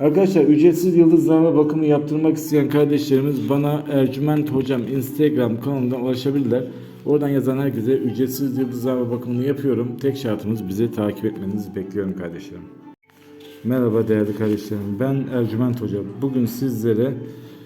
Arkadaşlar ücretsiz yıldızlama bakımı yaptırmak isteyen kardeşlerimiz bana Ercüment Hocam Instagram kanalından ulaşabilirler. Oradan yazan herkese ücretsiz yıldızlama bakımını yapıyorum. Tek şartımız bizi takip etmenizi bekliyorum kardeşlerim. Merhaba değerli kardeşlerim. Ben Ercüment Hoca. Bugün sizlere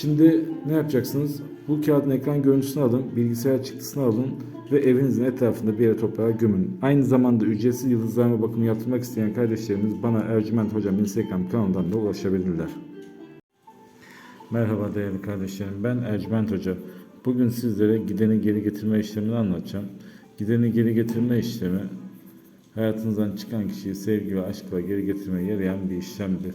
Şimdi ne yapacaksınız? Bu kağıdın ekran görüntüsünü alın, bilgisayar çıktısını alın ve evinizin etrafında bir yere toprağa gömün. Aynı zamanda ücretsiz yıldızlama bakımı yaptırmak isteyen kardeşlerimiz bana Ercüment Hocam Instagram kanalından da ulaşabilirler. Merhaba değerli kardeşlerim. Ben Ercüment Hoca. Bugün sizlere gideni geri getirme işlemini anlatacağım. Gideni geri getirme işlemi hayatınızdan çıkan kişiyi sevgi ve aşkla geri getirmeye yarayan bir işlemdir.